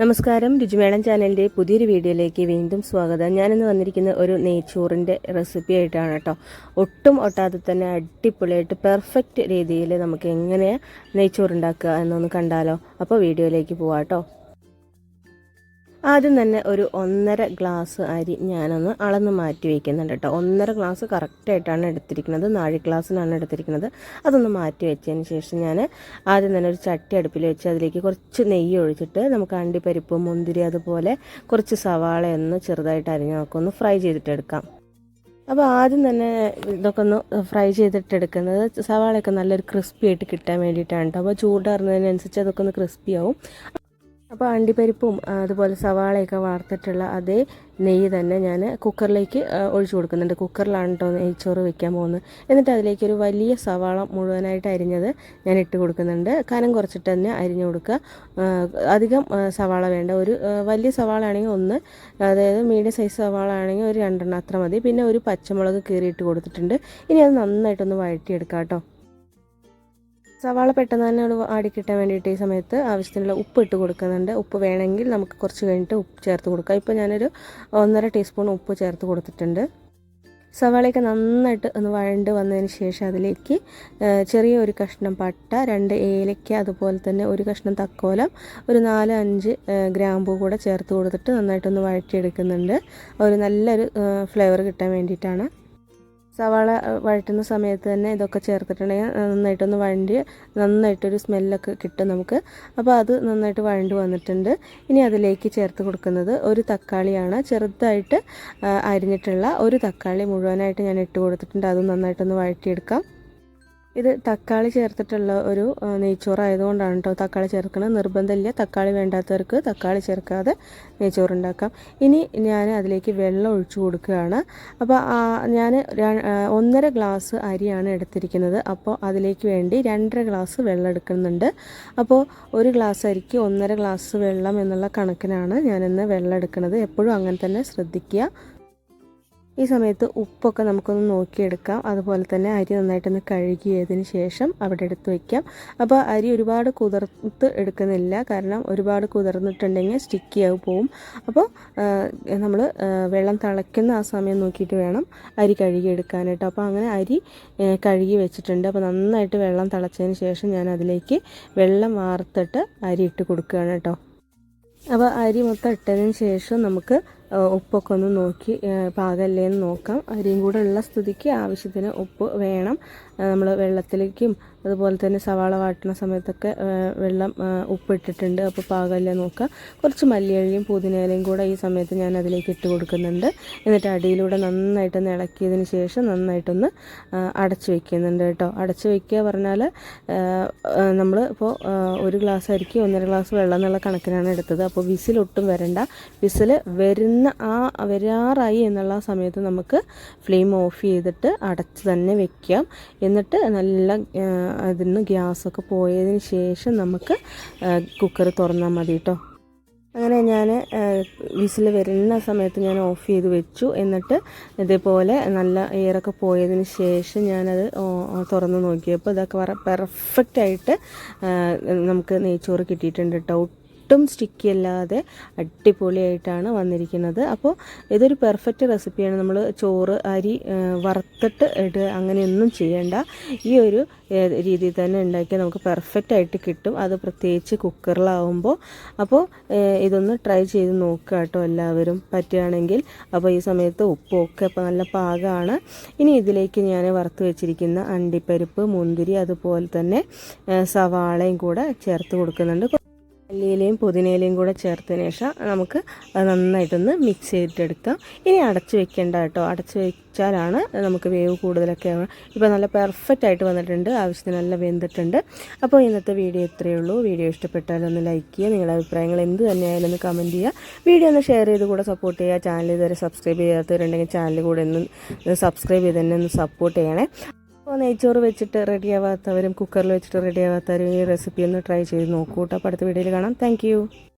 നമസ്കാരം. രുചിമേളം ചാനലിന്റെ പുതിയൊരു വീഡിയോയിലേക്ക് വീണ്ടും സ്വാഗതം. ഞാനിന്ന് വന്നിരിക്കുന്ന ഒരു നെയ്ച്ചോറിന്റെ റെസിപ്പി ആയിട്ടാണ് കേട്ടോ. ഒട്ടും ഒട്ടാതെ തന്നെ അടിപൊളിയായിട്ട് പെർഫെക്റ്റ് രീതിയിൽ നമുക്ക് എങ്ങനെ നെയ്ച്ചോറുണ്ടാക്കുക എന്നൊന്ന് കണ്ടാലോ. അപ്പോൾ വീഡിയോയിലേക്ക് പോവാം കേട്ടോ. ആദ്യം തന്നെ ഒരു ഒന്നര ഗ്ലാസ് അരി ഞാനൊന്ന് അളന്ന് മാറ്റി വയ്ക്കുന്നുണ്ട് കേട്ടോ. ഒന്നര ഗ്ലാസ് കറക്റ്റായിട്ടാണ് എടുത്തിരിക്കുന്നത്. നാഴി ഗ്ലാസ്സിനാണ് എടുത്തിരിക്കുന്നത്. അതൊന്ന് മാറ്റി വെച്ചതിന് ശേഷം ഞാൻ ആദ്യം തന്നെ ഒരു ചട്ടി അടുപ്പിൽ വെച്ച് അതിലേക്ക് കുറച്ച് നെയ്യ് ഒഴിച്ചിട്ട് നമുക്ക് അണ്ടിപ്പരിപ്പ് മുന്തിരി അതുപോലെ കുറച്ച് സവാള ഒന്ന് ചെറുതായിട്ട് അരിഞ്ഞ് നമുക്കൊന്ന് ഫ്രൈ ചെയ്തിട്ടെടുക്കാം. അപ്പോൾ ആദ്യം തന്നെ ഇതൊക്കെ ഒന്ന് ഫ്രൈ ചെയ്തിട്ടെടുക്കുന്നത് സവാളയൊക്കെ നല്ലൊരു ക്രിസ്പി ആയിട്ട് കിട്ടാൻ വേണ്ടിയിട്ടാണ് കേട്ടോ. അപ്പോൾ ചൂടാറുന്നതിനനുസരിച്ച് അതൊക്കെ ഒന്ന് ക്രിസ്പി ആവും. അപ്പോൾ അണ്ടിപ്പരിപ്പും അതുപോലെ സവാളയൊക്കെ വാർത്തിട്ടുള്ള അതേ നെയ്യ് തന്നെ ഞാൻ കുക്കറിലേക്ക് ഒഴിച്ചു കൊടുക്കുന്നുണ്ട്. കുക്കറിലാണ് കേട്ടോ നെയ്ച്ചോറ് വെക്കാൻ പോകുന്നത്. എന്നിട്ട് അതിലേക്ക് ഒരു വലിയ സവാള മുഴുവനായിട്ട് അരിഞ്ഞത് ഞാൻ ഇട്ട് കൊടുക്കുന്നുണ്ട്. കനം കുറച്ചിട്ട് തന്നെ അരിഞ്ഞു കൊടുക്കുക. അധികം സവാള വേണ്ട. ഒരു വലിയ സവാള ആണെങ്കിൽ ഒന്ന് അതായത് മീഡിയം സൈസ് സവാള ആണെങ്കിൽ ഒരു രണ്ടെണ്ണം അത്ര മതി. പിന്നെ ഒരു പച്ചമുളക് കീറിയിട്ട് കൊടുത്തിട്ടുണ്ട്. ഇനി അത് നന്നായിട്ടൊന്ന് വഴറ്റിയെടുക്കാം കേട്ടോ. സവാള പെട്ടെന്ന് തന്നെ ഒരു ആടിക്കിട്ടാൻ വേണ്ടിയിട്ട് ഈ സമയത്ത് ആവശ്യത്തിനുള്ള ഉപ്പ് ഇട്ട് കൊടുക്കുന്നുണ്ട്. ഉപ്പ് വേണമെങ്കിൽ നമുക്ക് കുറച്ച് കഴിഞ്ഞിട്ട് ഉപ്പ് ചേർത്ത് കൊടുക്കാം. ഇപ്പോൾ ഞാനൊരു ഒന്നര ടീസ്പൂൺ ഉപ്പ് ചേർത്ത് കൊടുത്തിട്ടുണ്ട്. സവാളയൊക്കെ നന്നായിട്ട് ഒന്ന് വഴണ്ട് വന്നതിന് ശേഷം അതിലേക്ക് ചെറിയ ഒരു കഷ്ണം പട്ട രണ്ട് ഏലയ്ക്ക അതുപോലെ തന്നെ ഒരു കഷ്ണം തക്കോലം ഒരു നാല് അഞ്ച് ഗ്രാമ്പൂ കൂടെ ചേർത്ത് കൊടുത്തിട്ട് നന്നായിട്ടൊന്ന് വഴറ്റിയെടുക്കുന്നുണ്ട്. ഒരു നല്ലൊരു ഫ്ലേവർ കിട്ടാൻ വേണ്ടിയിട്ടാണ്. സവാള വഴറ്റുന്ന സമയത്ത് തന്നെ ഇതൊക്കെ ചേർത്തിട്ടുണ്ടെങ്കിൽ നന്നായിട്ടൊന്ന് വഴണ്ടി നന്നായിട്ടൊരു സ്മെല്ലൊക്കെ കിട്ടും നമുക്ക്. അപ്പോൾ അത് നന്നായിട്ട് വഴണ്ടി വന്നിട്ടുണ്ട്. ഇനി അതിലേക്ക് ചേർത്ത് കൊടുക്കുന്നത് ഒരു തക്കാളിയാണ്. ചെറുതായിട്ട് അരിഞ്ഞിട്ടുള്ള ഒരു തക്കാളി മുഴുവനായിട്ട് ഞാൻ ഇട്ട് കൊടുത്തിട്ടുണ്ട്. അത് നന്നായിട്ടൊന്ന് വഴറ്റിയെടുക്കാം. ഇത് തക്കാളി ചേർത്തിട്ടുള്ള ഒരു നെയ്ച്ചോറായതുകൊണ്ടാണ് കേട്ടോ തക്കാളി ചേർക്കുന്നത്. നിർബന്ധമില്ല. തക്കാളി വേണ്ടാത്തവർക്ക് തക്കാളി ചേർക്കാതെ നെയ്ച്ചോറ് ഉണ്ടാക്കാം ഇനി ഞാൻ അതിലേക്ക് വെള്ളം ഒഴിച്ചു കൊടുക്കുകയാണ്. അപ്പോൾ ഞാൻ ഒന്നര ഗ്ലാസ് അരിയാണ് എടുത്തിരിക്കുന്നത്. അപ്പോൾ അതിലേക്ക് വേണ്ടി രണ്ടര ഗ്ലാസ് വെള്ളം എടുക്കുന്നുണ്ട്. അപ്പോൾ ഒരു ഗ്ലാസ് അരിക്ക് ഒന്നര ഗ്ലാസ് വെള്ളം എന്നുള്ള കണക്കിനാണ് ഞാനിന്ന് വെള്ളം എടുക്കുന്നത്. എപ്പോഴും അങ്ങനെ തന്നെ ശ്രദ്ധിക്കുക. ഈ സമയത്ത് ഉപ്പൊക്കെ നമുക്കൊന്ന് നോക്കിയെടുക്കാം. അതുപോലെ തന്നെ അരി നന്നായിട്ടൊന്ന് കഴുകിയതിന് ശേഷം അവിടെ എടുത്ത് വയ്ക്കാം അപ്പോൾ അരി ഒരുപാട് കുതിർത്ത് എടുക്കുന്നില്ല. കാരണം ഒരുപാട് കുതിർന്നിട്ടുണ്ടെങ്കിൽ സ്റ്റിക്കി പോവും. അപ്പോൾ നമ്മൾ വെള്ളം തിളയ്ക്കുന്ന ആ സമയം നോക്കിയിട്ട് വേണം അരി കഴുകിയെടുക്കാനായിട്ട്. അപ്പോൾ അങ്ങനെ അരി കഴുകി വെച്ചിട്ടുണ്ട്. അപ്പോൾ നന്നായിട്ട് വെള്ളം തിളച്ചതിന് ശേഷം ഞാൻ അതിലേക്ക് വെള്ളം വാർത്തിട്ട് അരി ഇട്ട് കൊടുക്കുകയാണ് കേട്ടോ. അപ്പോൾ അരി മൊത്തം ഇട്ടതിന് ശേഷം നമുക്ക് ഉപ്പൊക്കെ ഒന്ന് നോക്കി പാകമല്ലേ എന്ന് നോക്കാം. അരിയും കൂടെ ഉള്ള സ്ഥിതിക്ക് ആവശ്യത്തിന് ഉപ്പ് വേണം. നമ്മൾ വെള്ളത്തിലേക്കും അതുപോലെ തന്നെ സവാള വാട്ടുന്ന സമയത്തൊക്കെ വെള്ളം ഉപ്പിട്ടിട്ടുണ്ട്. അപ്പോൾ പാകമല്ലേ നോക്കാം. കുറച്ച് മല്ലിയഴിയും പുതിനയിലയും കൂടെ ഈ സമയത്ത് ഞാൻ അതിലേക്ക് ഇട്ട് കൊടുക്കുന്നുണ്ട്. എന്നിട്ട് അടിയിലൂടെ നന്നായിട്ടൊന്ന് ഇളക്കിയതിന് ശേഷം നന്നായിട്ടൊന്ന് അടച്ച് വയ്ക്കുന്നുണ്ട് കേട്ടോ. അടച്ച് വയ്ക്കുക പറഞ്ഞാൽ നമ്മൾ ഇപ്പോൾ ഒരു ഗ്ലാസ് അരിക്ക് ഒന്നര ഗ്ലാസ് വെള്ളം എന്നുള്ള കണക്കിനാണ് എടുത്തത്. അപ്പോൾ വിസിലൊട്ടും വരണ്ട. വിസിൽ വരുന്ന വരുന്ന ആ വരാറായി എന്നുള്ള സമയത്ത് നമുക്ക് ഫ്ലെയിം ഓഫ് ചെയ്തിട്ട് അടച്ച് തന്നെ വെക്കാം. എന്നിട്ട് നല്ല അതിൽ നിന്ന് ഗ്യാസൊക്കെ പോയതിന് ശേഷം നമുക്ക് കുക്കർ തുറന്നാൽ മതി കേട്ടോ അങ്ങനെ ഞാൻ വിസിൽ വരുന്ന സമയത്ത് ഞാൻ ഓഫ് ചെയ്ത് വെച്ചു. എന്നിട്ട് ഇതേപോലെ നല്ല എയറൊക്കെ പോയതിന് ശേഷം ഞാനത് തുറന്ന് നോക്കിയപ്പോൾ ഇതൊക്കെ പെർഫെക്റ്റ് ആയിട്ട് നമുക്ക് നെയ്ച്ചോറ് കിട്ടിയിട്ടുണ്ട് കേട്ടോ ഒട്ടും സ്റ്റിക്കി അല്ലാതെ അടിപൊളിയായിട്ടാണ് വന്നിരിക്കുന്നത്. അപ്പോൾ ഇതൊരു പെർഫെക്റ്റ് റെസിപ്പിയാണ് നമ്മൾ ചോറ് അരി വറുത്തിട്ട് ഇടുക അങ്ങനെയൊന്നും ചെയ്യേണ്ട. ഈ ഒരു രീതിയിൽ തന്നെ ഉണ്ടാക്കിയാൽ നമുക്ക് പെർഫെക്റ്റ് ആയിട്ട് കിട്ടും. അത് പ്രത്യേകിച്ച് കുക്കറിലാവുമ്പോൾ. അപ്പോൾ ഇതൊന്ന് ട്രൈ ചെയ്ത് നോക്കുക കേട്ടോ എല്ലാവരും. പറ്റുകയാണെങ്കിൽ. അപ്പോൾ ഈ സമയത്ത് ഉപ്പൊക്കെ അപ്പോൾ നല്ല പാകമാണ്. ഇനി ഇതിലേക്ക് ഞാൻ വറുത്ത് വെച്ചിരിക്കുന്ന അണ്ടിപ്പരിപ്പ് മുന്തിരി അതുപോലെ തന്നെ സവാളയും കൂടെ ചേർത്ത് കൊടുക്കുന്നുണ്ട്. മല്ലിയിലയും പുതിനയിലയും കൂടെ ചേർത്തതിന് ശേഷം നമുക്ക് നന്നായിട്ടൊന്ന് മിക്സ് ചെയ്തിട്ടെടുക്കാം. ഇനി അടച്ചു വെക്കേണ്ട കേട്ടോ. അടച്ചു വെച്ചാലാണ് നമുക്ക് വേവ് കൂടുതലൊക്കെ ഇപ്പോൾ നല്ല പെർഫെക്റ്റ് ആയിട്ട് വന്നിട്ടുണ്ട്. ആവശ്യത്തിന് നല്ല വെന്തിട്ടുണ്ട്. അപ്പോൾ ഇന്നത്തെ വീഡിയോ ഇത്രയേ ഉള്ളൂ. വീഡിയോ ഇഷ്ടപ്പെട്ടാൽ ഒന്ന് ലൈക്ക് ചെയ്യുക. നിങ്ങളുടെ അഭിപ്രായങ്ങൾ എന്ത് തന്നെയായാലും ഒന്ന് കമന്റ് ചെയ്യുക. വീഡിയോ ഒന്ന് ഷെയർ ചെയ്ത് കൂടെ സപ്പോർട്ട് ചെയ്യുക. ചാനൽ ഇതുവരെ സബ്സ്ക്രൈബ് ചെയ്യാത്തവരുണ്ടെങ്കിൽ ചാനൽ കൂടെ ഒന്ന് സബ്സ്ക്രൈബ് ചെയ്ത് തന്നെ ഒന്ന് സപ്പോർട്ട് ചെയ്യണേ. അപ്പോൾ നെയ്ച്ചോറ് വെച്ചിട്ട് റെഡിയാവാത്തവരും കുക്കറിൽ വെച്ചിട്ട് റെഡിയാവാത്തവരും ഈ റെസിപ്പി ഒന്ന് ട്രൈ ചെയ്ത് നോക്കൂ കേട്ടോ അപ്പോൾ അടുത്ത വീഡിയോയിൽ കാണാം. താങ്ക്